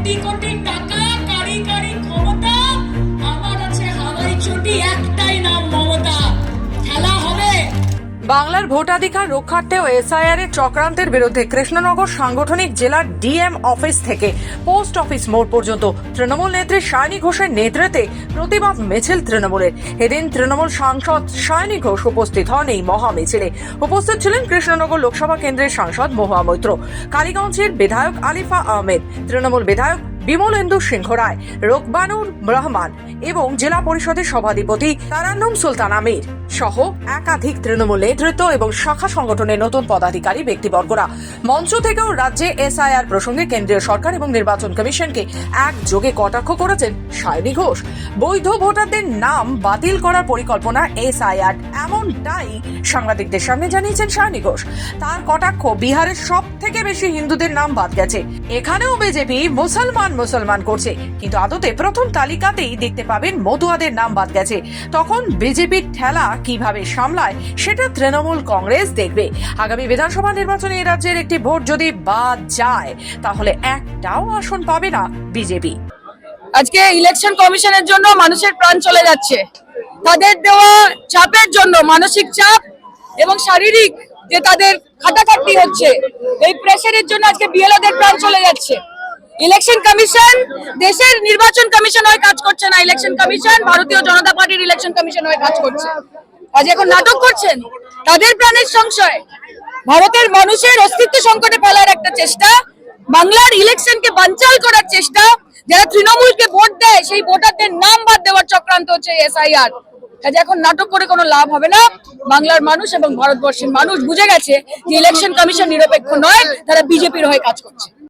কোটি কোটি বাংলার ভোটাধিকার রক্ষার্থে ও এসআইআর এর চক্রান্তের বিরুদ্ধে কৃষ্ণনগর সাংগঠনিক জেলার ডিএম অফিস থেকে পোস্ট অফিস মোড় পর্যন্ত তৃণমূল নেত্রী সায়নী ঘোষের নেতৃত্বে প্রতিবাদ মিছিল তৃণমূলের। এদিন তৃণমূল সাংসদ সায়নী ঘোষ উপস্থিত হন এই মহা মিছিলে। উপস্থিত ছিলেন কৃষ্ণনগর লোকসভা কেন্দ্রের সাংসদ মহুয়া মৈত্র, কালীগঞ্জের বিধায়ক আলিফা আহমেদ, তৃণমূল বিধায়ক বিমলেন্দু সিংহ রায়, রোকবানুর রহমান এবং জেলা পরিষদের সভাধিপতি তারান্নুম সুলতান আমির সহ একাধিক তৃণমূল নেতৃত্ব এবং শাখা সংগঠনের নতুন পদাধিকারী ব্যক্তিবর্গরা। মঞ্চ থেকেও রাজ্যে এসআইআর প্রসঙ্গে কেন্দ্রীয় সরকার এবং নির্বাচন কমিশনকে একযোগে কটাক্ষ করেছেন সায়নী ঘোষ। বৈধ ভোটারদের নাম বাতিল করার পরিকল্পনা এসআইআর এমনটাই সাংবাদিকদের সামনে জানিয়েছেন সায়নী ঘোষ। তার কটাক্ষ বিহারের সব থেকে বেশি হিন্দুদের নাম বাদ গেছে। এখানেও বিজেপি মুসলমান মুসলমান করছে। কিন্তু আদতে প্রথম তালিকাতেই দেখতে পাবেন মতুয়াদের নাম বাদ গেছে। তখন বিজেপির ঠেলা কীভাবে সামলায়, সেটা তৃণমূল কংগ্রেস দেখবে। আগামী বিধানসভা নির্বাচনে এ রাজ্যের একটি ভোট যদি বাদ যায়, তাহলে একটাও আসন পাবে না বিজেপি। আজকে ইলেকশন কমিশনের জন্য মানুষের প্রাণ চলে যাচ্ছে। তাদের দেওয়া চাপের জন্য মানসিক চাপ এবং শারীরিক যে তাদের খাটাখাটনি হচ্ছে। এই প্রেশারের জন্য আজকে বিএলওদের প্রাণ চলে যাচ্ছে। ইলেকশন কমিশন দেশের নির্বাচন কমিশন হয়ে কাজ করছে না। ইলেকশন কমিশন ভারতীয় জনতা পার্টির ইলেকশন কমিশন হয়ে কাজ করছে। আজ এখন নাটক করছেন। তাদের প্রাণের সংশয়। ভারতের মানুষের অস্তিত্ব সংকটে ফেলার একটা চেষ্টা। বাংলার ইলেকশনকে বানচাল করার চেষ্টা। যারা তৃণমূলকে ভোট দেয়, সেই ভোটারদের নাম বাদ দেওয়ার চক্রান্ত হচ্ছে এসআইআর কাজে এখন নাটক করে কোনো লাভ হবে না। বাংলার মানুষ এবং ভারতবর্ষের মানুষ বুঝে গেছে যে ইলেকশন কমিশন নিরপেক্ষ নয়, তারা বিজেপির হয়ে কাজ করছে।